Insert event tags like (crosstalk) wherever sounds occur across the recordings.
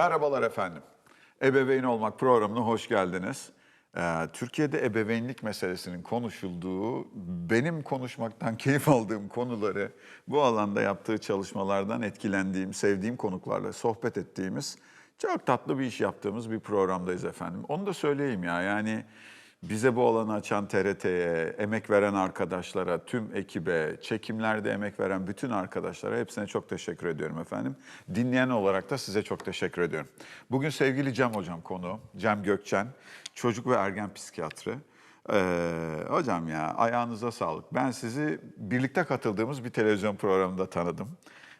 Merhabalar efendim. Ebeveyn Olmak programına hoş geldiniz. Ee, Türkiye'de ebeveynlik meselesinin konuşulduğu, benim konuşmaktan (laughs) keyif aldığım konuları bu alanda yaptığı çalışmalardan etkilendiğim, sevdiğim konuklarla sohbet ettiğimiz, çok tatlı bir iş yaptığımız bir programdayız efendim. Onu da söyleyeyim ya, yani bize bu alanı açan TRT'ye, emek veren arkadaşlara, tüm ekibe, çekimlerde emek veren bütün arkadaşlara hepsine çok teşekkür ediyorum efendim. Dinleyen olarak da size çok teşekkür ediyorum. Bugün sevgili Cem Hocam konu, Cem Gökçen, çocuk ve ergen psikiyatrı. Ee, hocam ya ayağınıza sağlık. Ben sizi birlikte katıldığımız bir televizyon programında tanıdım.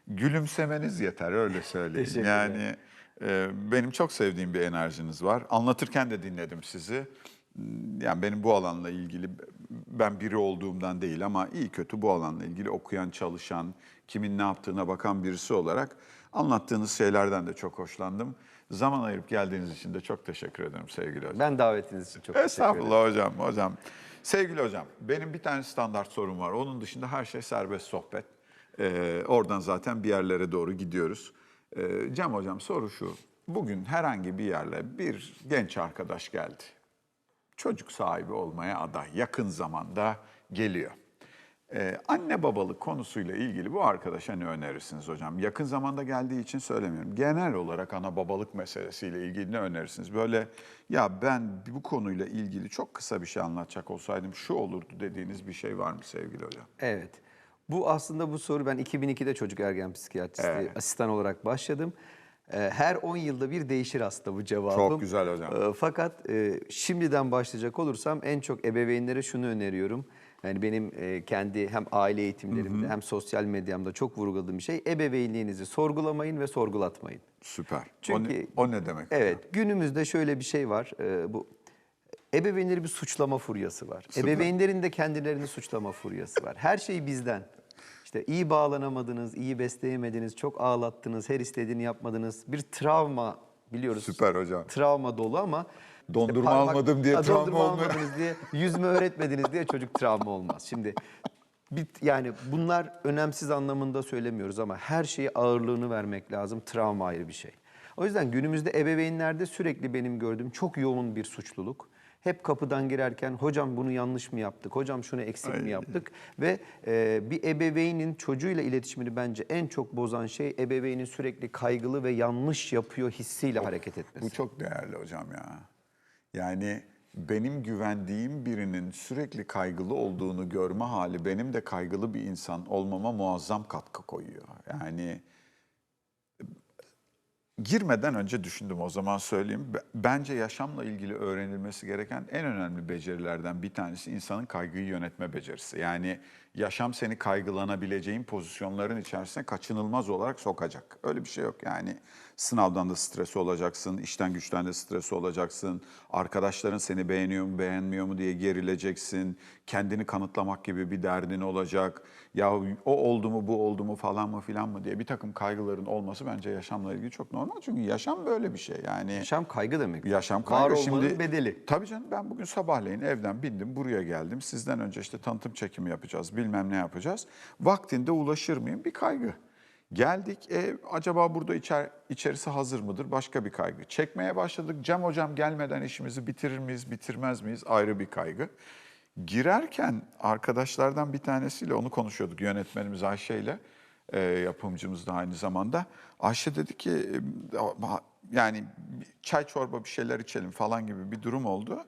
Gülümsemeniz yeter öyle söyleyeyim. Yani e, benim çok sevdiğim bir enerjiniz var. Anlatırken de dinledim sizi. Yani benim bu alanla ilgili ben biri olduğumdan değil ama iyi kötü bu alanla ilgili okuyan, çalışan, kimin ne yaptığına bakan birisi olarak anlattığınız şeylerden de çok hoşlandım. Zaman ayırıp geldiğiniz için de çok teşekkür ederim sevgili hocam. Ben davetiniz için çok teşekkür ederim. Estağfurullah hocam, hocam. Sevgili hocam, benim bir tane standart sorum var. Onun dışında her şey serbest sohbet. Ee, oradan zaten bir yerlere doğru gidiyoruz. Ee, Cem hocam soru şu. Bugün herhangi bir yerle bir genç arkadaş geldi. Çocuk sahibi olmaya aday. Yakın zamanda geliyor. Ee, anne babalık konusuyla ilgili bu arkadaşa ne önerirsiniz hocam? Yakın zamanda geldiği için söylemiyorum. Genel olarak ana babalık meselesiyle ilgili ne önerirsiniz? Böyle ya ben bu konuyla ilgili çok kısa bir şey anlatacak olsaydım şu olurdu dediğiniz bir şey var mı sevgili hocam? Evet. Bu aslında bu soru ben 2002'de çocuk ergen psikiyatristi Evet. asistan olarak başladım. Ee, Her 10 yılda bir değişir aslında bu cevabım. Çok güzel hocam. Ee, Fakat e, şimdiden başlayacak olursam en çok ebeveynlere şunu öneriyorum. Yani benim e, kendi hem aile eğitimlerimde hem sosyal medyamda çok vurguladığım bir şey ebeveynliğinizi sorgulamayın ve sorgulatmayın. Süper. Çünkü- o, ne, o ne demek? hocam? Evet, günümüzde şöyle bir şey var. e, bu ebeveynlerin bir suçlama furyası var. Süper. Ebeveynlerin de kendilerini suçlama furyası var. Her şey bizden. İşte iyi bağlanamadınız, iyi besleyemediniz, çok ağlattınız, her istediğini yapmadınız. Bir travma biliyoruz. Süper hocam. Travma dolu ama Dondurma almadım diye Ha, travma dondurma olmuyor. almadınız diye, yüzme öğretmediniz diye çocuk travma olmaz. Şimdi bir, yani bunlar önemsiz anlamında söylemiyoruz ama her şeye ağırlığını vermek lazım. Travma ayrı bir şey. O yüzden günümüzde ebeveynlerde sürekli benim gördüğüm çok yoğun bir suçluluk. Hep kapıdan girerken hocam bunu yanlış mı yaptık, hocam şunu eksik mi yaptık ve e, bir ebeveynin çocuğuyla iletişimini bence en çok bozan şey ebeveynin sürekli kaygılı ve yanlış yapıyor hissiyle hareket etmesi. Bu çok değerli hocam ya. Yani benim güvendiğim birinin sürekli kaygılı olduğunu görme hali benim de kaygılı bir insan olmama muazzam katkı koyuyor. Yani girmeden önce düşündüm o zaman söyleyeyim. Bence yaşamla ilgili öğrenilmesi gereken en önemli becerilerden bir tanesi insanın kaygıyı yönetme becerisi. Yani yaşam seni kaygılanabileceğin pozisyonların içerisine kaçınılmaz olarak sokacak. Öyle bir şey yok yani. Sınavdan da stresi olacaksın, işten güçten de stresi olacaksın. Arkadaşların seni beğeniyor mu, beğenmiyor mu diye gerileceksin. Kendini kanıtlamak gibi bir derdin olacak. Ya o oldu mu, bu oldu mu falan mı filan mı diye bir takım kaygıların olması bence yaşamla ilgili çok normal. Çünkü yaşam böyle bir şey yani. Yaşam kaygı demek. Yaşam Var kaygı olmanın şimdi bedeli. Tabii canım ben bugün sabahleyin evden bindim buraya geldim. Sizden önce işte tanıtım çekimi yapacağız bilmem ne yapacağız. Vaktinde ulaşır mıyım bir kaygı. Geldik e, acaba burada içer, içerisi hazır mıdır başka bir kaygı. Çekmeye başladık Cem hocam gelmeden işimizi bitirir miyiz bitirmez miyiz ayrı bir kaygı. Girerken arkadaşlardan bir tanesiyle onu konuşuyorduk yönetmenimiz Ayşe ile e, yapımcımız da aynı zamanda. Ayşe dedi ki e, yani çay çorba bir şeyler içelim falan gibi bir durum oldu.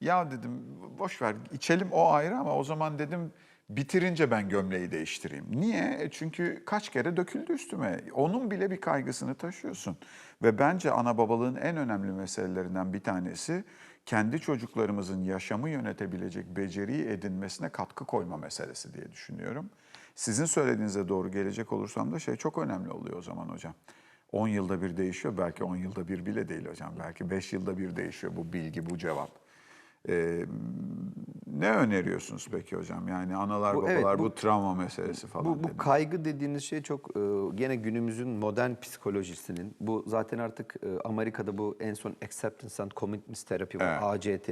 Ya dedim boş ver içelim o ayrı ama o zaman dedim bitirince ben gömleği değiştireyim. Niye? E çünkü kaç kere döküldü üstüme. Onun bile bir kaygısını taşıyorsun. Ve bence ana babalığın en önemli meselelerinden bir tanesi kendi çocuklarımızın yaşamı yönetebilecek beceriyi edinmesine katkı koyma meselesi diye düşünüyorum. Sizin söylediğinize doğru gelecek olursam da şey çok önemli oluyor o zaman hocam. 10 yılda bir değişiyor, belki 10 yılda bir bile değil hocam. Belki 5 yılda bir değişiyor bu bilgi, bu cevap. Ee, ne öneriyorsunuz peki hocam? Yani analar Bu- babalar evet, bu, bu- travma meselesi falan. Bu, bu kaygı dediğiniz şey çok e, gene günümüzün modern psikolojisinin bu zaten artık e, Amerika'da bu en son acceptance and commitment terapi var Evet. ACT.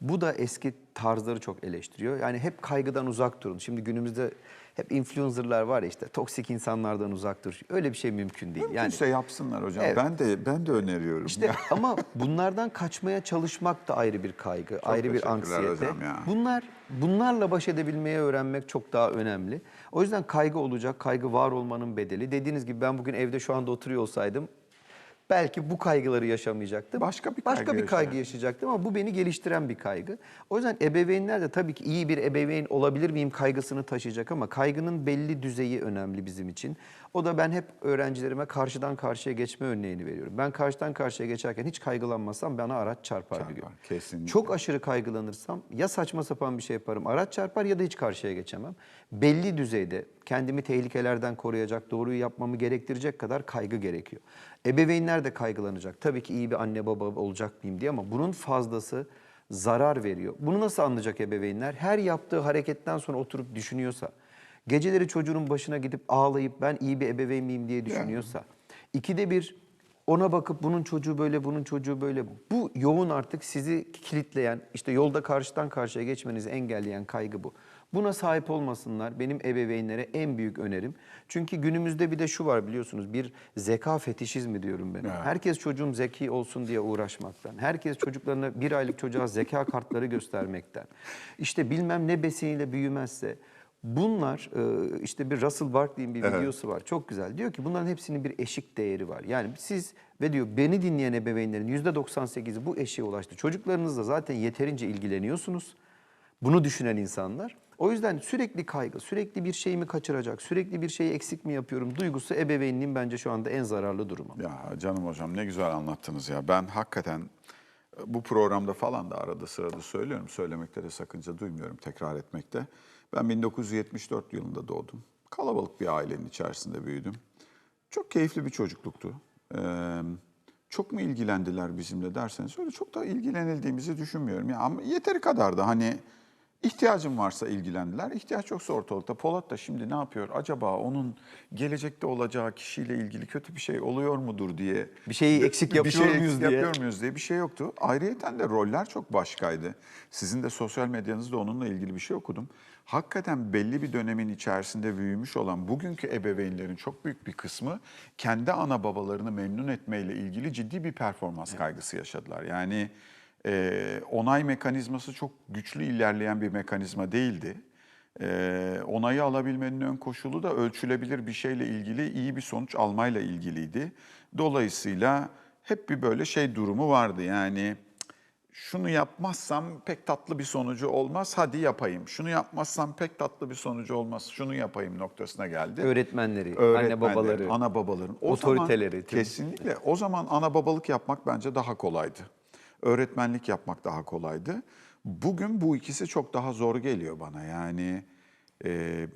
Bu da eski tarzları çok eleştiriyor. Yani hep kaygıdan uzak durun. Şimdi günümüzde hep influencerlar var ya işte toksik insanlardan uzak dur. Öyle bir şey mümkün değil. Yani Mümkünse yapsınlar hocam. Evet. Ben de ben de öneriyorum. işte ama bunlardan kaçmaya çalışmak da ayrı bir kaygı, ayrı bir anksiyete. ya. Bunlar bunlarla baş edebilmeyi öğrenmek çok daha önemli. O yüzden kaygı olacak, kaygı var olmanın bedeli. Dediğiniz gibi ben bugün evde şu anda oturuyor olsaydım belki bu kaygıları yaşamayacaktım. Başka bir Başka kaygı bir kaygı yaşayacaktım ama bu beni geliştiren bir kaygı. O yüzden ebeveynler de tabii ki iyi bir ebeveyn olabilir miyim kaygısını taşıyacak ama kaygının belli düzeyi önemli bizim için. O da ben hep öğrencilerime karşıdan karşıya geçme örneğini veriyorum. Ben karşıdan karşıya geçerken hiç kaygılanmasam bana araç çarpar, bir gün. Çarpar, kesinlikle. Çok aşırı kaygılanırsam ya saçma sapan bir şey yaparım, araç çarpar ya da hiç karşıya geçemem. Belli düzeyde kendimi tehlikelerden koruyacak, doğruyu yapmamı gerektirecek kadar kaygı gerekiyor. Ebeveynler de kaygılanacak. Tabii ki iyi bir anne baba olacak mıyım diye ama bunun fazlası zarar veriyor. Bunu nasıl anlayacak ebeveynler? Her yaptığı hareketten sonra oturup düşünüyorsa, geceleri çocuğunun başına gidip ağlayıp ben iyi bir ebeveyn miyim diye düşünüyorsa, ikide bir ona bakıp bunun çocuğu böyle, bunun çocuğu böyle. Bu yoğun artık sizi kilitleyen, işte yolda karşıdan karşıya geçmenizi engelleyen kaygı bu. Buna sahip olmasınlar benim ebeveynlere en büyük önerim. Çünkü günümüzde bir de şu var biliyorsunuz bir zeka fetişizmi diyorum ben. Evet. Herkes çocuğum zeki olsun diye uğraşmaktan. Herkes çocuklarına bir aylık çocuğa zeka kartları göstermekten. İşte bilmem ne besiniyle büyümezse Bunlar e, işte bir Russell Barkley'in bir Evet. videosu var. Çok güzel. Diyor ki bunların hepsinin bir eşik değeri var. Yani siz ve diyor beni dinleyen ebeveynlerin %98'i bu eşiğe ulaştı. Çocuklarınızla zaten yeterince ilgileniyorsunuz. Bunu düşünen insanlar. O yüzden sürekli kaygı, sürekli bir şeyimi kaçıracak, sürekli bir şeyi eksik mi yapıyorum duygusu ebeveynliğin bence şu anda en zararlı durumu. Ya canım hocam ne güzel anlattınız ya. Ben hakikaten e, bu programda falan da arada sırada söylüyorum. Söylemekte de sakınca duymuyorum tekrar etmekte. Ben 1974 yılında doğdum. Kalabalık bir ailenin içerisinde büyüdüm. Çok keyifli bir çocukluktu. Ee, çok mu ilgilendiler bizimle derseniz öyle çok da ilgilenildiğimizi düşünmüyorum. Ya ama yeteri kadar da hani ihtiyacım varsa ilgilendiler. İhtiyaç yoksa ortalıkta. Polat da şimdi ne yapıyor? Acaba onun gelecekte olacağı kişiyle ilgili kötü bir şey oluyor mudur diye. Bir şeyi eksik Bir yapıyor şey muyuz eksik diye. yapıyor muyuz diye bir şey yoktu. Ayrıyeten de roller çok başkaydı. Sizin de sosyal medyanızda onunla ilgili bir şey okudum. Hakikaten belli bir dönemin içerisinde büyümüş olan bugünkü ebeveynlerin çok büyük bir kısmı kendi ana babalarını memnun etmeyle ilgili ciddi bir performans kaygısı yaşadılar. Yani e, onay mekanizması çok güçlü ilerleyen bir mekanizma değildi. E, onayı alabilmenin ön koşulu da ölçülebilir bir şeyle ilgili iyi bir sonuç almayla ilgiliydi. Dolayısıyla hep bir böyle şey durumu vardı yani şunu yapmazsam pek tatlı bir sonucu olmaz hadi yapayım. Şunu yapmazsam pek tatlı bir sonucu olmaz şunu yapayım noktasına geldi. Öğretmenleri, anne Öğretmenlerin, babaları. ana babaların. O otoriteleri, Zaman, kesinlikle. O zaman ana babalık yapmak bence daha kolaydı. Öğretmenlik yapmak daha kolaydı. Bugün bu ikisi çok daha zor geliyor bana. Yani e,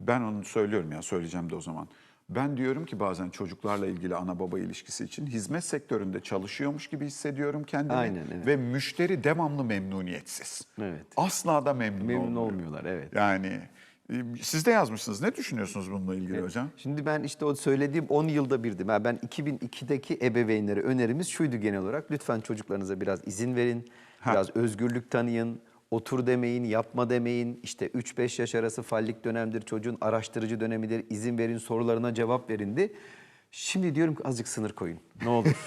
ben onu söylüyorum ya söyleyeceğim de o zaman. Ben diyorum ki bazen çocuklarla ilgili ana baba ilişkisi için hizmet sektöründe çalışıyormuş gibi hissediyorum kendimi. Aynen, evet. Ve müşteri devamlı memnuniyetsiz. Evet. Asla da memnun, Memnun olmuyor. olmuyorlar, evet. Yani siz de yazmışsınız. Ne düşünüyorsunuz bununla ilgili hocam? Şimdi ben işte o söylediğim 10 yılda birdim. Yani ben 2002'deki ebeveynlere önerimiz şuydu genel olarak. Lütfen çocuklarınıza biraz izin verin, biraz özgürlük tanıyın. Otur demeyin, yapma demeyin. İşte 3-5 yaş arası fallik dönemdir, çocuğun araştırıcı dönemidir. İzin verin, sorularına cevap verindi. Şimdi diyorum ki azıcık sınır koyun. Ne (laughs) olur.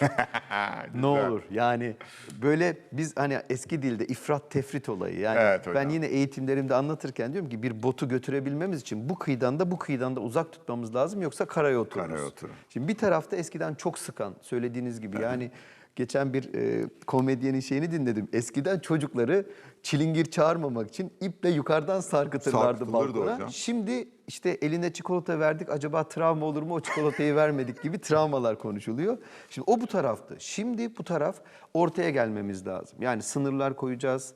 ne olur. Yani böyle biz hani eski dilde ifrat tefrit olayı. Yani Evet ben yine eğitimlerimde anlatırken diyorum ki bir botu götürebilmemiz için bu kıyıdan da bu kıyıdan da uzak tutmamız lazım yoksa karaya otururuz. Karaya oturur. Şimdi bir tarafta eskiden çok sıkan söylediğiniz gibi yani geçen bir e, komedyenin şeyini dinledim. Eskiden çocukları çilingir çağırmamak için iple yukarıdan sarkıtırlardı balkona. hocam. Şimdi işte eline çikolata verdik acaba travma olur mu o çikolatayı vermedik gibi travmalar konuşuluyor. Şimdi o bu taraftı. Şimdi bu taraf ortaya gelmemiz lazım. Yani sınırlar koyacağız,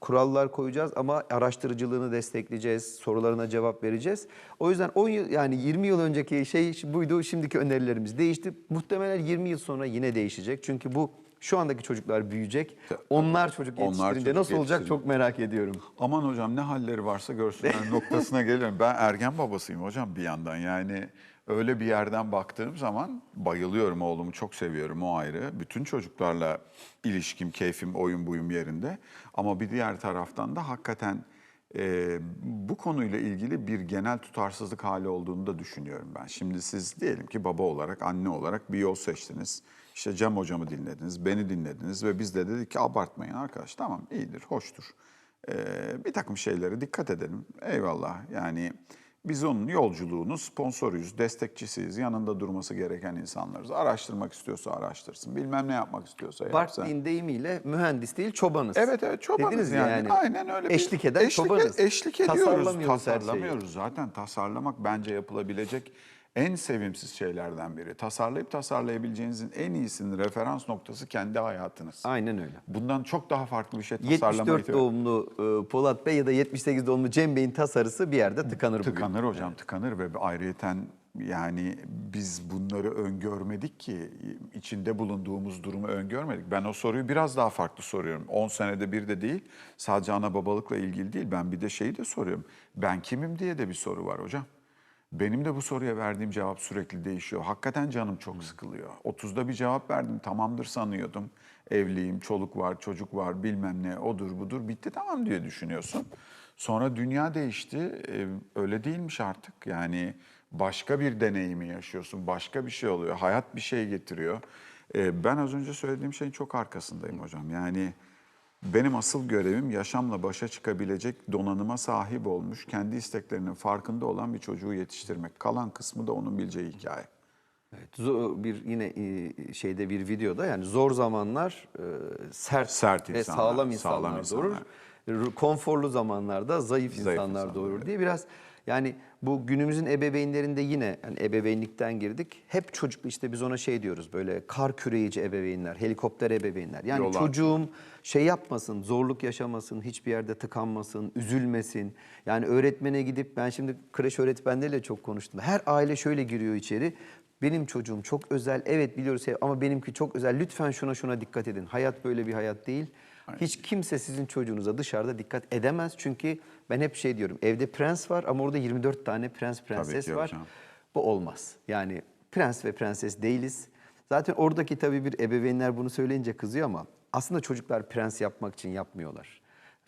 kurallar koyacağız ama araştırıcılığını destekleyeceğiz, sorularına cevap vereceğiz. O yüzden 10 yıl yani 20 yıl önceki şey buydu, şimdiki önerilerimiz değişti. Muhtemelen 20 yıl sonra yine değişecek. Çünkü bu şu andaki çocuklar büyüyecek. Onlar çocuk Onlar yetiştirince çocuk nasıl olacak çok merak ediyorum. Aman hocam ne halleri varsa görsünler (laughs) noktasına geliyorum. Ben ergen babasıyım hocam bir yandan. Yani öyle bir yerden baktığım zaman bayılıyorum oğlumu çok seviyorum o ayrı. Bütün çocuklarla ilişkim, keyfim, oyun buyum yerinde. Ama bir diğer taraftan da hakikaten e, bu konuyla ilgili bir genel tutarsızlık hali olduğunu da düşünüyorum ben. Şimdi siz diyelim ki baba olarak, anne olarak bir yol seçtiniz. İşte Cem hocamı dinlediniz, beni dinlediniz ve biz de dedik ki abartmayın arkadaş. Tamam iyidir, hoştur. E, bir takım şeylere dikkat edelim. Eyvallah yani biz onun yolculuğunun sponsoruyuz, destekçisiyiz. Yanında durması gereken insanlarız. Araştırmak istiyorsa araştırsın, bilmem ne yapmak istiyorsa yapsın. Bartley'in deyimiyle mühendis değil çobanız. Evet evet çobanız Dediniz ya yani. Aynen öyle. Eşlik eden eşlik, çobanız. Eşlik ediyoruz. Tasarlamıyoruz her şeyi. Tasarlamıyoruz. Zaten tasarlamak bence yapılabilecek en sevimsiz şeylerden biri. Tasarlayıp tasarlayabileceğinizin en iyisinin referans noktası kendi hayatınız. Aynen öyle. Bundan çok daha farklı bir şey tasarlamayı 74 doğumlu e, Polat Bey ya da 78 doğumlu Cem Bey'in tasarısı bir yerde tıkanır bugün. Tıkanır hocam tıkanır ve ayrıyeten yani biz bunları öngörmedik ki içinde bulunduğumuz durumu öngörmedik. Ben o soruyu biraz daha farklı soruyorum. 10 senede bir de değil sadece ana babalıkla ilgili değil ben bir de şeyi de soruyorum. Ben kimim diye de bir soru var hocam. Benim de bu soruya verdiğim cevap sürekli değişiyor. Hakikaten canım çok sıkılıyor. 30'da bir cevap verdim tamamdır sanıyordum. Evliyim, çoluk var, çocuk var bilmem ne odur budur bitti tamam diye düşünüyorsun. Sonra dünya değişti. Ee, öyle değilmiş artık. Yani başka bir deneyimi yaşıyorsun. Başka bir şey oluyor. Hayat bir şey getiriyor. Ee, ben az önce söylediğim şeyin çok arkasındayım hocam. Yani benim asıl görevim yaşamla başa çıkabilecek donanıma sahip olmuş, kendi isteklerinin farkında olan bir çocuğu yetiştirmek. Kalan kısmı da onun bileceği hikaye. Evet, zo- bir yine e, şeyde bir videoda yani zor zamanlar e, sert, Sert ve insanlar, sağlam insanlar, sağlam doğurur. R- Konforlu zamanlarda zayıf, Zayıf insanlar, insanlar, doğurur evet. diye biraz yani bu günümüzün ebeveynlerinde yine yani ebeveynlikten girdik. Hep çocuk işte biz ona şey diyoruz böyle kar küreyici ebeveynler, helikopter ebeveynler. Yani Yol çocuğum şey yapmasın, zorluk yaşamasın, hiçbir yerde tıkanmasın, üzülmesin. Yani öğretmene gidip ben şimdi kreş öğretmenleriyle çok konuştum. Her aile şöyle giriyor içeri. Benim çocuğum çok özel. Evet biliyoruz ama benimki çok özel. Lütfen şuna şuna dikkat edin. Hayat böyle bir hayat değil. Hiç kimse sizin çocuğunuza dışarıda dikkat edemez. Çünkü ben hep şey diyorum. Evde prens var ama orada 24 tane prens prenses var. hocam. Bu olmaz. Yani prens ve prenses değiliz. Zaten oradaki tabii bir ebeveynler bunu söyleyince kızıyor ama aslında çocuklar prens yapmak için yapmıyorlar.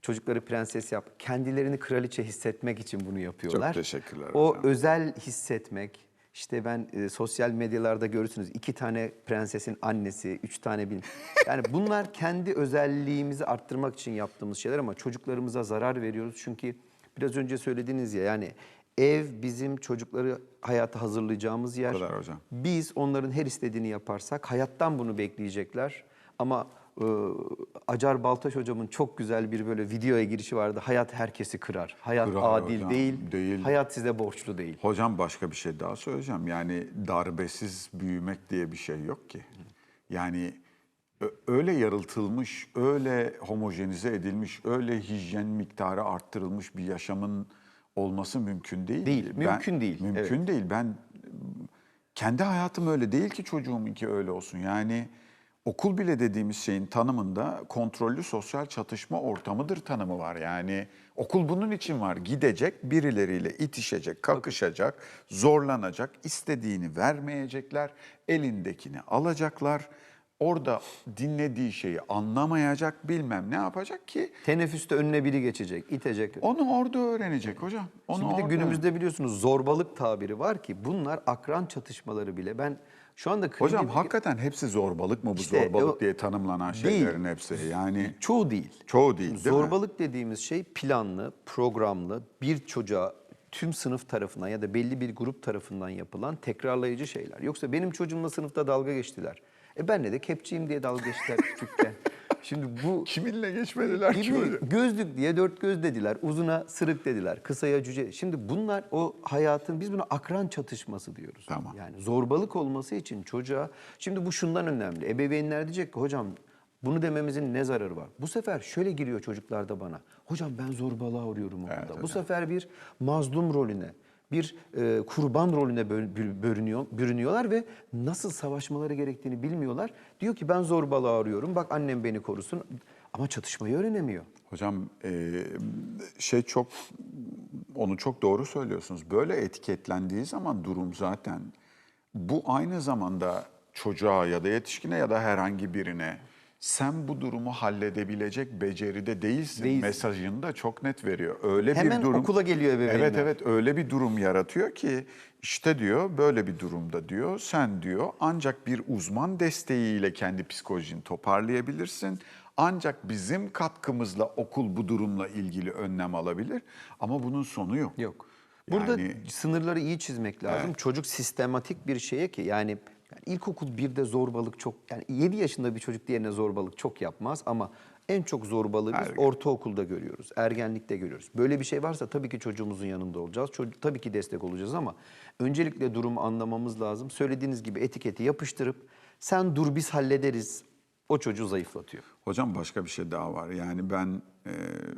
Çocukları prenses yap, kendilerini kraliçe hissetmek için bunu yapıyorlar. teşekkürler O hocam. özel hissetmek, işte ben e, sosyal medyalarda görürsünüz iki tane prensesin annesi, üç tane bin. Yani bunlar (laughs) kendi özelliğimizi arttırmak için yaptığımız şeyler ama çocuklarımıza zarar veriyoruz. Çünkü biraz önce söylediğiniz ya yani ev bizim çocukları hayata hazırlayacağımız yer. kadar hocam. Biz onların her istediğini yaparsak hayattan bunu bekleyecekler. Ama e, Acar Baltaş hocamın çok güzel bir böyle videoya girişi vardı. Hayat herkesi kırar. Hayat Kırar adil hocam, değil. değil. Hayat size borçlu değil. Hocam başka bir şey daha söyleyeceğim. Yani darbesiz büyümek diye bir şey yok ki. Yani ö- öyle yarıltılmış, öyle homojenize edilmiş, öyle hijyen miktarı arttırılmış bir yaşamın olması mümkün değil. Değil, mümkün değil, Mümkün değil. Ben kendi hayatım öyle değil ki çocuğumunki öyle olsun. Yani okul bile dediğimiz şeyin tanımında kontrollü sosyal çatışma ortamıdır tanımı var. Yani okul bunun için var. Gidecek, birileriyle itişecek, kakışacak, zorlanacak, istediğini vermeyecekler, elindekini alacaklar. Orada dinlediği şeyi anlamayacak, bilmem ne yapacak ki Teneffüste önüne biri geçecek, itecek. onu orada öğrenecek hocam. Onu Şimdi orada- günümüzde biliyorsunuz zorbalık tabiri var ki bunlar akran çatışmaları bile. Ben şu anda Hocam kliniğe- hakikaten hepsi zorbalık mı bu İşte zorbalık o- diye tanımlanan Değil. şeylerin hepsi? Yani çoğu değil. çoğu değil değil? Zorbalık dediğimiz şey planlı, programlı, bir çocuğa tüm sınıf tarafından ya da belli bir grup tarafından yapılan tekrarlayıcı şeyler. Yoksa benim çocuğumla sınıfta dalga geçtiler. E benle de kepçiyim diye dalga geçtiler küçükken. (laughs) Şimdi bu Kiminle geçmediler ki gibi böyle? gözlük diye dört göz dediler, uzuna sırık dediler, kısaya cüce. Şimdi bunlar o hayatın biz buna akran çatışması diyoruz. Tamam. Yani zorbalık olması için çocuğa şimdi bu şundan önemli. Ebeveynler diyecek ki hocam bunu dememizin ne zararı var? Bu sefer şöyle giriyor çocuklar da bana. Hocam ben zorbalığa uğruyorum okulda. bu sefer bir mazlum rolüne, bir e, kurban rolüne bürünüyor, bürünüyorlar ve nasıl savaşmaları gerektiğini bilmiyorlar. Diyor ki ben zorbalığa arıyorum. Bak annem beni korusun. Ama çatışmayı öğrenemiyor. Hocam e, şey çok onu çok doğru söylüyorsunuz. Böyle etiketlendiği zaman durum zaten bu aynı zamanda çocuğa ya da yetişkine ya da herhangi birine sen bu durumu halledebilecek beceride değilsin. Değilsin. Mesajını da çok net veriyor. Öyle Hemen bir durum. okula geliyor ebeveynler. Evet evet öyle bir durum yaratıyor ki işte diyor böyle bir durumda diyor sen diyor ancak bir uzman desteğiyle kendi psikolojini toparlayabilirsin. Ancak bizim katkımızla okul bu durumla ilgili önlem alabilir ama bunun sonu yok. Yok. Burada Yani- sınırları iyi çizmek lazım. Çocuk sistematik bir şeye ki yani, yani ilkokul birde zorbalık çok yani 7 yaşında bir çocuk diğerine zorbalık çok yapmaz ama en çok zorbalığı biz Ergen. ortaokulda görüyoruz, ergenlikte görüyoruz. Böyle bir şey varsa tabii ki çocuğumuzun yanında olacağız. Çocuk, tabii ki destek olacağız ama öncelikle durumu anlamamız lazım. Söylediğiniz gibi etiketi yapıştırıp sen dur biz hallederiz o çocuğu zayıflatıyor. Hocam başka bir şey daha var. Yani ben e,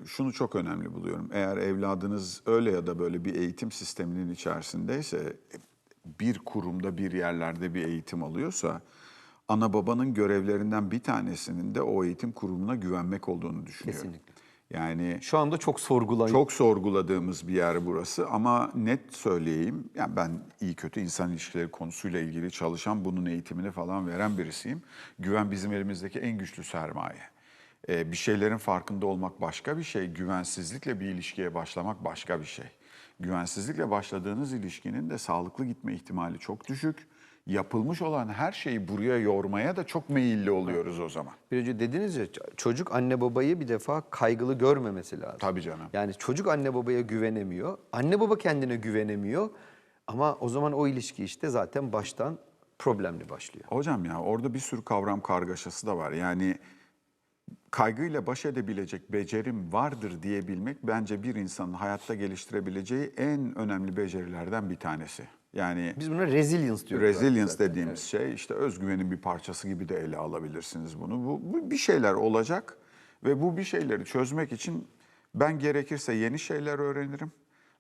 şunu çok önemli buluyorum. Eğer evladınız öyle ya da böyle bir eğitim sisteminin içerisindeyse, bir kurumda bir yerlerde bir eğitim alıyorsa, ana babanın görevlerinden bir tanesinin de o eğitim kurumuna güvenmek olduğunu düşünüyorum. Kesinlikle. Yani Şu anda çok sorgulayın. çok sorguladığımız bir yer burası ama net söyleyeyim. Yani ben iyi kötü insan ilişkileri konusuyla ilgili çalışan, bunun eğitimini falan veren birisiyim. Güven bizim elimizdeki en güçlü sermaye. Ee, bir şeylerin farkında olmak başka bir şey, güvensizlikle bir ilişkiye başlamak başka bir şey. Güvensizlikle başladığınız ilişkinin de sağlıklı gitme ihtimali çok düşük. Yapılmış olan her şeyi buraya yormaya da çok meyilli oluyoruz o zaman. Bir önce dediniz ya çocuk anne babayı bir defa kaygılı görmemesi lazım. Tabii canım. Yani çocuk anne babaya güvenemiyor. Anne baba kendine güvenemiyor. Ama o zaman o ilişki işte zaten baştan problemli başlıyor. Hocam ya orada bir sürü kavram kargaşası da var. Yani kaygıyla baş edebilecek becerim vardır diyebilmek bence bir insanın hayatta geliştirebileceği en önemli becerilerden bir tanesi. Yani Biz buna resilience diyoruz. resilience zaten. dediğimiz şey işte özgüvenin bir parçası gibi de ele alabilirsiniz bunu. Bu, bu bir şeyler olacak ve bu bir şeyleri çözmek için ben gerekirse yeni şeyler öğrenirim.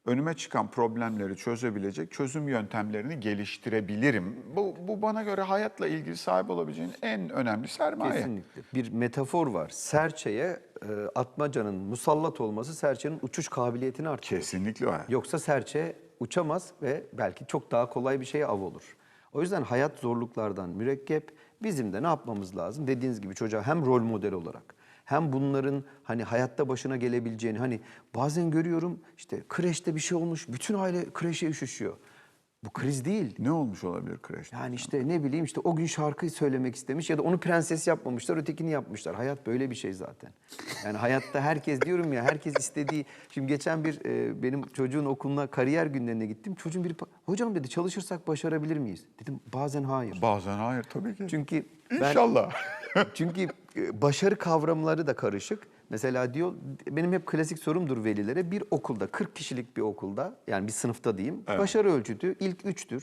Önüme çıkan problemleri çözebilecek çözüm yöntemlerini geliştirebilirim. Bu, bu bana göre hayatla ilgili sahip olabileceğin en önemli sermaye. Kesinlikle. Bir metafor var. Serçeye e, atmacanın musallat olması serçenin uçuş kabiliyetini artırıyor. Kesinlikle o. Yoksa serçe uçamaz ve belki çok daha kolay bir şeye av olur. O yüzden hayat zorluklardan mürekkep. Bizim de ne yapmamız lazım? Dediğiniz gibi çocuğa hem rol model olarak hem bunların hani hayatta başına gelebileceğini hani bazen görüyorum işte kreşte bir şey olmuş bütün aile kreşe üşüşüyor. Bu kriz değil. Ne olmuş olabilir kreşte? Yani işte ne bileyim işte o gün şarkıyı söylemek istemiş ya da onu prenses yapmamışlar, ötekini yapmışlar. Hayat böyle bir şey zaten. Yani hayatta herkes diyorum ya herkes istediği. Şimdi geçen bir e, benim çocuğun okuluna kariyer günlerine gittim. Çocuğun biri hocam dedi çalışırsak başarabilir miyiz? Dedim bazen hayır. Bazen hayır tabii ki. Çünkü ben İnşallah. (laughs) çünkü e, başarı kavramları da karışık. Mesela diyor benim hep klasik sorumdur velilere bir okulda 40 kişilik bir okulda yani bir sınıfta diyeyim başarı ölçütü ilk 3'tür.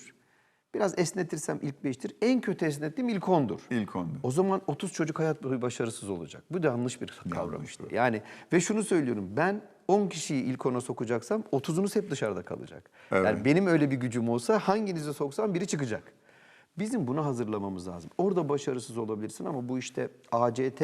Biraz esnetirsem ilk 5'tir. En kötü esnettiğim ilk 10'dur. İlk ondu. O zaman 30 çocuk hayat boyu başarısız olacak. Bu da yanlış bir kavram Yanlış, işte. evet. Yani ve şunu söylüyorum ben 10 kişiyi ilk 10'a sokacaksam 30'unuz hep dışarıda kalacak. Yani Evet. benim öyle bir gücüm olsa hanginizi soksam biri çıkacak. Bizim bunu hazırlamamız lazım. Orada başarısız olabilirsin ama bu işte ACT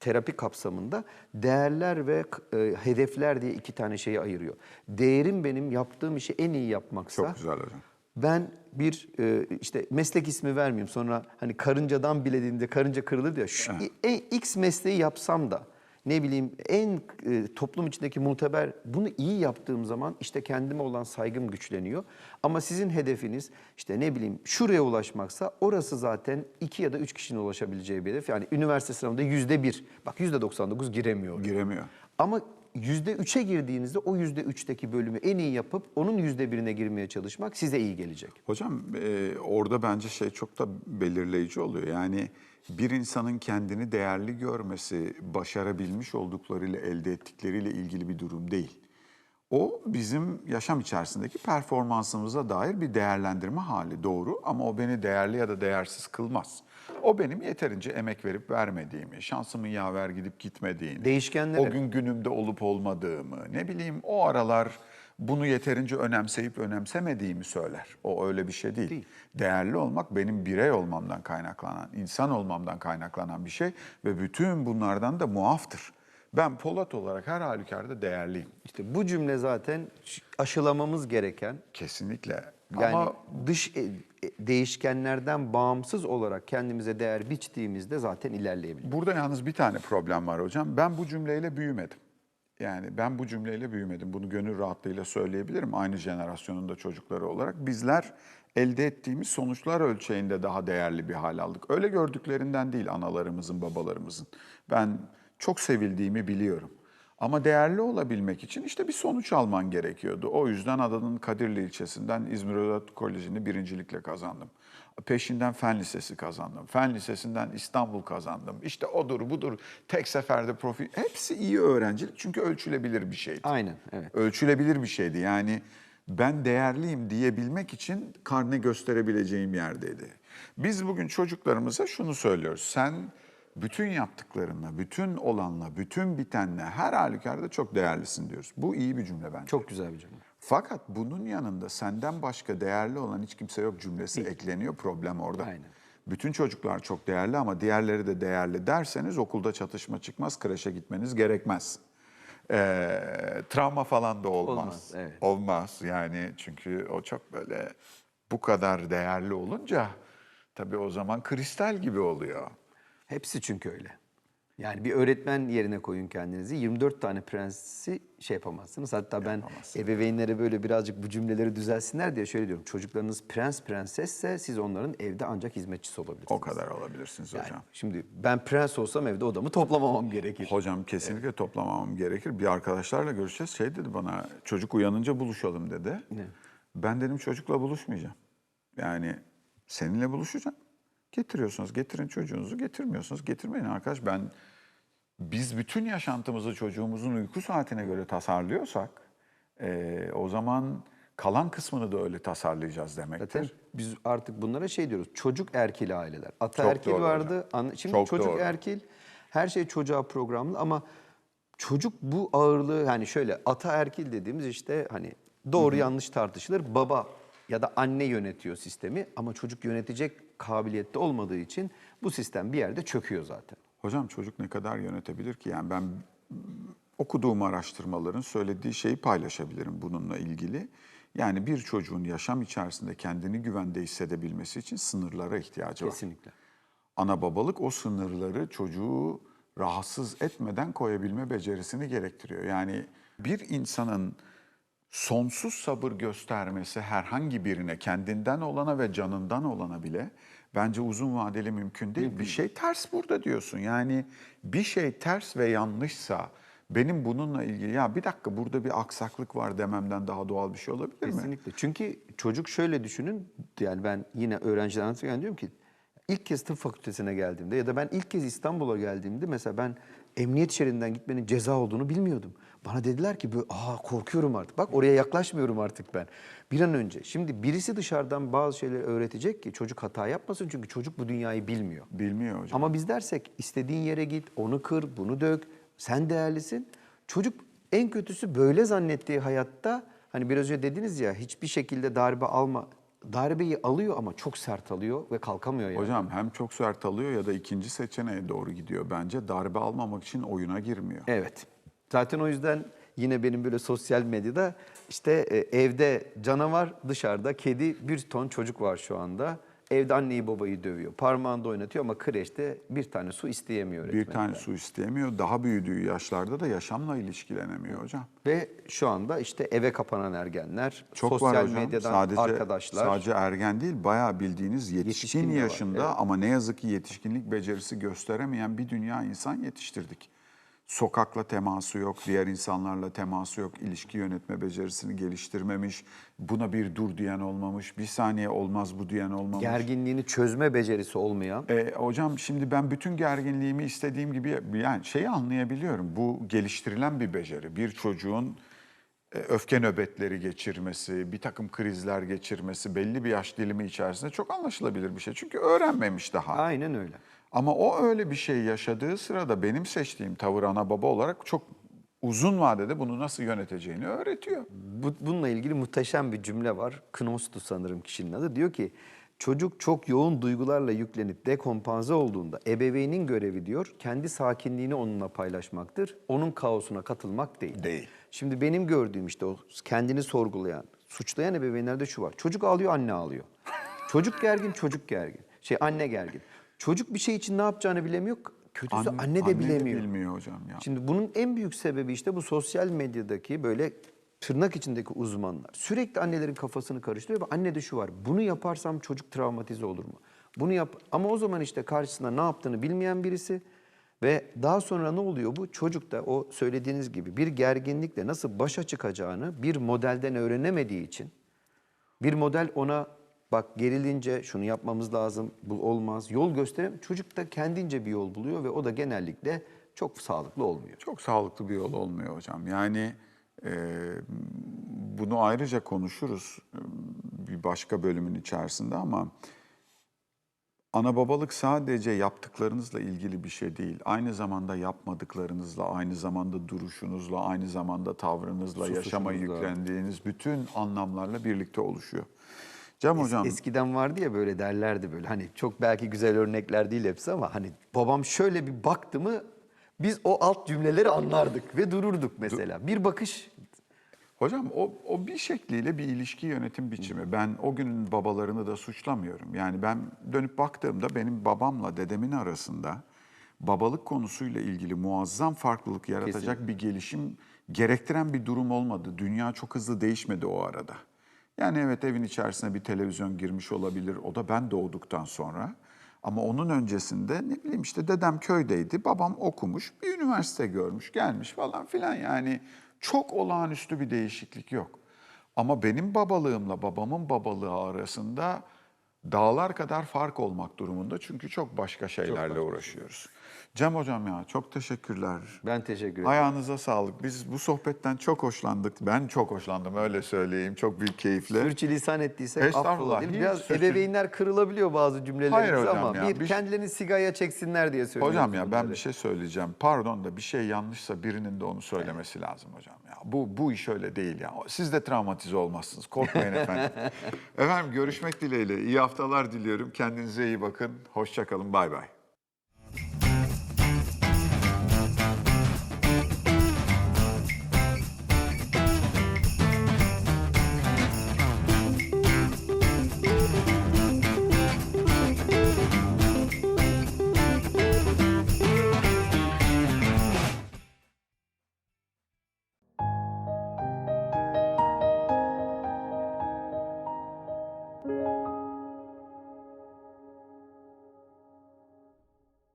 terapi kapsamında değerler ve e, hedefler diye iki tane şeyi ayırıyor. Değerim benim yaptığım işi en iyi yapmaksa Çok güzel hocam. ben bir e, işte meslek ismi vermeyeyim sonra hani karıncadan bilediğinde karınca kırılır diyor. Şu, en, X mesleği yapsam da ne bileyim en e, toplum içindeki muteber bunu iyi yaptığım zaman işte kendime olan saygım güçleniyor. Ama sizin hedefiniz işte ne bileyim şuraya ulaşmaksa orası zaten iki ya da üç kişinin ulaşabileceği bir hedef. Yani üniversite sınavında yüzde bir bak yüzde 99 giremiyor. Giremiyor. Ama yüzde üçe girdiğinizde o yüzde üçteki bölümü en iyi yapıp onun yüzde birine girmeye çalışmak size iyi gelecek. Hocam e, orada bence şey çok da belirleyici oluyor. Yani bir insanın kendini değerli görmesi, başarabilmiş olduklarıyla, elde ettikleriyle ilgili bir durum değil. O bizim yaşam içerisindeki performansımıza dair bir değerlendirme hali doğru ama o beni değerli ya da değersiz kılmaz. O benim yeterince emek verip vermediğimi, şansımın yaver gidip gitmediğini, Değişkenleri. o gün günümde olup olmadığımı, ne bileyim o aralar bunu yeterince önemseyip önemsemediğimi söyler. O öyle bir şey değil. Değil. Değerli olmak benim birey olmamdan kaynaklanan, insan olmamdan kaynaklanan bir şey ve bütün bunlardan da muaftır. Ben Polat olarak her halükarda değerliyim. İşte bu cümle zaten aşılamamız gereken Kesinlikle. yani Ama dış e, e, değişkenlerden bağımsız olarak kendimize değer biçtiğimizde zaten ilerleyebiliriz. Burada yalnız bir tane problem var hocam. Ben bu cümleyle büyümedim. Yani ben bu cümleyle büyümedim. Bunu gönül rahatlığıyla söyleyebilirim. Aynı jenerasyonun da çocukları olarak. Bizler elde ettiğimiz sonuçlar ölçeğinde daha değerli bir hal aldık. Öyle gördüklerinden değil analarımızın, babalarımızın. Ben çok sevildiğimi biliyorum. Ama değerli olabilmek için işte bir sonuç alman gerekiyordu. O yüzden Adanın Kadirli ilçesinden İzmir Özel Koleji'ni birincilikle kazandım. Peşinden Fen Lisesi kazandım. Fen Lisesi'nden İstanbul kazandım. İşte odur budur tek seferde profil. Hepsi iyi öğrencilik çünkü ölçülebilir bir şeydi. Aynen, evet. Ölçülebilir bir şeydi. Yani ben değerliyim diyebilmek için karne gösterebileceğim yerdeydi. Biz bugün çocuklarımıza şunu söylüyoruz. Sen bütün yaptıklarınla, bütün olanla, bütün bitenle her halükarda çok değerlisin diyoruz. Bu iyi bir cümle bence. Çok güzel bir cümle. Fakat bunun yanında senden başka değerli olan hiç kimse yok cümlesi ekleniyor. Problem orada. Aynen. Bütün çocuklar çok değerli ama diğerleri de değerli derseniz okulda çatışma çıkmaz, kreşe gitmeniz gerekmez. Ee, travma falan da olmaz. Olmaz, evet. Olmaz yani çünkü o çok böyle bu kadar değerli olunca tabii o zaman kristal gibi oluyor. Hepsi çünkü öyle. Yani bir öğretmen yerine koyun kendinizi. 24 tane prensi şey yapamazsınız. Hatta ben ebeveynlere böyle birazcık bu cümleleri düzelsinler diye şöyle diyorum. Çocuklarınız prens prensesse siz onların evde ancak hizmetçisi olabilirsiniz. O kadar olabilirsiniz Yani hocam. Şimdi ben prens olsam evde odamı toplamamam gerekir. Hocam kesinlikle toplamamam gerekir. Bir arkadaşlarla görüşeceğiz. Şey dedi bana çocuk uyanınca buluşalım dedi. Ben dedim çocukla buluşmayacağım. Yani seninle buluşacağım. Getiriyorsunuz getirin çocuğunuzu getirmiyorsunuz getirmeyin arkadaş. Ben biz bütün yaşantımızı çocuğumuzun uyku saatine göre tasarlıyorsak eee, o zaman kalan kısmını da öyle tasarlayacağız demektir. Zaten biz artık bunlara şey diyoruz. Çocuk erkil aileler. Ata Çok erkil doğru vardı. hocam. Şimdi Çok çocuk doğru. erkil. Her şey çocuğa programlı ama çocuk bu ağırlığı hani şöyle ata erkil dediğimiz işte hani doğru yanlış tartışılır. Baba ya da anne yönetiyor sistemi ama çocuk yönetecek kabiliyette olmadığı için bu sistem bir yerde çöküyor zaten. Hocam çocuk ne kadar yönetebilir ki? Yani ben okuduğum araştırmaların söylediği şeyi paylaşabilirim bununla ilgili. Yani bir çocuğun yaşam içerisinde kendini güvende hissedebilmesi için sınırlara ihtiyacı var. Kesinlikle. Ana babalık o sınırları çocuğu rahatsız etmeden koyabilme becerisini gerektiriyor. Yani bir insanın sonsuz sabır göstermesi herhangi birine, kendinden olana ve canından olana bile bence uzun vadeli mümkün değil. Bir şey ters burada diyorsun. Yani bir şey ters ve yanlışsa benim bununla ilgili ya bir dakika burada bir aksaklık var dememden daha doğal bir şey olabilir mi? Kesinlikle. Çünkü çocuk şöyle düşünün. Yani ben yine öğrenciler anlatırken diyorum ki ilk kez tıp fakültesine geldiğimde ya da ben ilk kez İstanbul'a geldiğimde mesela ben emniyet şeridinden gitmenin ceza olduğunu bilmiyordum. Bana dediler ki böyle aa korkuyorum artık. Bak oraya yaklaşmıyorum artık ben. Bir an önce. Şimdi birisi dışarıdan bazı şeyleri öğretecek ki çocuk hata yapmasın çünkü çocuk bu dünyayı bilmiyor. Bilmiyor hocam. Ama biz dersek istediğin yere git, onu kır, bunu dök, sen değerlisin. Çocuk en kötüsü böyle zannettiği hayatta hani biraz önce dediniz ya hiçbir şekilde darbe alma. Darbeyi alıyor ama çok sert alıyor ve kalkamıyor yani. Hocam hem çok sert alıyor ya da ikinci seçeneğe doğru gidiyor bence. Darbe almamak için oyuna girmiyor. Evet. Zaten o yüzden yine benim böyle sosyal medyada işte e, evde canavar, dışarıda kedi, bir ton çocuk var şu anda. Evde anneyi babayı dövüyor, parmağında oynatıyor ama kreşte bir tane su isteyemiyor Bir tane su isteyemiyor. Daha büyüdüğü yaşlarda da yaşamla ilişkilenemiyor hocam. Ve şu anda işte eve kapanan ergenler, Çok sosyal var hocam. medyadan sadece, arkadaşlar. Sadece ergen değil, bayağı bildiğiniz yetişkin, Yetişkin var, yaşında evet. ama ne yazık ki yetişkinlik becerisi gösteremeyen bir dünya insan yetiştirdik. Sokakla teması yok, diğer insanlarla teması yok, ilişki yönetme becerisini geliştirmemiş, buna bir dur diyen olmamış, bir saniye olmaz bu diyen olmamış. gerginliğini çözme becerisi olmayan E, hocam şimdi ben bütün gerginliğimi istediğim gibi yani şeyi anlayabiliyorum. Bu geliştirilen bir beceri. Bir çocuğun e, öfke nöbetleri geçirmesi, bir takım krizler geçirmesi belli bir yaş dilimi içerisinde çok anlaşılabilir bir şey. Çünkü öğrenmemiş daha. aynen öyle. Ama o öyle bir şey yaşadığı sırada benim seçtiğim tavır ana baba olarak çok uzun vadede bunu nasıl yöneteceğini öğretiyor. Bu, bununla ilgili muhteşem bir cümle var. Knostu sanırım kişinin adı. Diyor ki çocuk çok yoğun duygularla yüklenip dekompanze olduğunda ebeveynin görevi diyor kendi sakinliğini onunla paylaşmaktır. Onun kaosuna katılmak değil. Değil. Şimdi benim gördüğüm işte o kendini sorgulayan, suçlayan ebeveynlerde şu var. Çocuk ağlıyor, anne ağlıyor. Çocuk gergin, çocuk gergin. Şey anne gergin. Çocuk bir şey için ne yapacağını bilemiyor. Kötüsü anne, de bilemiyor. bilmiyor hocam ya. Şimdi bunun en büyük sebebi işte bu sosyal medyadaki böyle tırnak içindeki uzmanlar. Sürekli annelerin kafasını karıştırıyor ve annede şu var. Bunu yaparsam çocuk travmatize olur mu? Bunu yap ama o zaman işte karşısında ne yaptığını bilmeyen birisi ve daha sonra ne oluyor bu? Çocuk da o söylediğiniz gibi bir gerginlikle nasıl başa çıkacağını bir modelden öğrenemediği için bir model ona bak gerilince şunu yapmamız lazım, bu olmaz, yol gösterem. Çocuk da kendince bir yol buluyor ve o da genellikle çok sağlıklı olmuyor. Çok sağlıklı bir yol olmuyor hocam. Yani e, bunu ayrıca konuşuruz e, bir başka bölümün içerisinde ama ana babalık sadece yaptıklarınızla ilgili bir şey değil. Aynı zamanda yapmadıklarınızla, aynı zamanda duruşunuzla, aynı zamanda tavrınızla, yaşama yüklendiğiniz bütün anlamlarla birlikte oluşuyor. Cem hocam Eskiden vardı ya böyle derlerdi böyle hani çok belki güzel örnekler değil hepsi ama hani babam şöyle bir baktı mı biz o alt cümleleri anlardık ve dururduk mesela. Bir bakış Hocam o, o bir şekliyle bir ilişki yönetim biçimi. Ben o günün babalarını da suçlamıyorum. Yani ben dönüp baktığımda benim babamla dedemin arasında babalık konusuyla ilgili muazzam farklılık yaratacak bir gelişim gerektiren bir durum olmadı. Dünya çok hızlı değişmedi o arada. Yani evet evin içerisine bir televizyon girmiş olabilir. O da ben doğduktan sonra. Ama onun öncesinde ne bileyim işte dedem köydeydi, babam okumuş, bir üniversite görmüş, gelmiş falan filan. Yani çok olağanüstü bir değişiklik yok. Ama benim babalığımla babamın babalığı arasında dağlar kadar fark olmak durumunda. Çünkü çok başka şeylerle uğraşıyoruz. Cem hocam ya çok teşekkürler. ben teşekkür ederim. Ayağınıza sağlık. Biz bu sohbetten çok hoşlandık. Ben çok hoşlandım öyle söyleyeyim. Çok büyük keyifle. Sürçülisan ettiysek Estağfurullah, değil. Biraz sürçü- ebeveynler kırılabiliyor bazı cümlelerimiz ama ya, bir bir- kendilerini sigaraya çeksinler diye söylüyorum. Hocam ya ben bunları. bir şey söyleyeceğim. Pardon da bir şey yanlışsa birinin de onu söylemesi lazım hocam ya. Bu bu iş öyle değil ya. Siz de travmatize olmazsınız. Korkmayın efendim. (laughs) efendim görüşmek dileğiyle. İyi haftalar diliyorum. Kendinize iyi bakın. Hoşça kalın. Bay bay.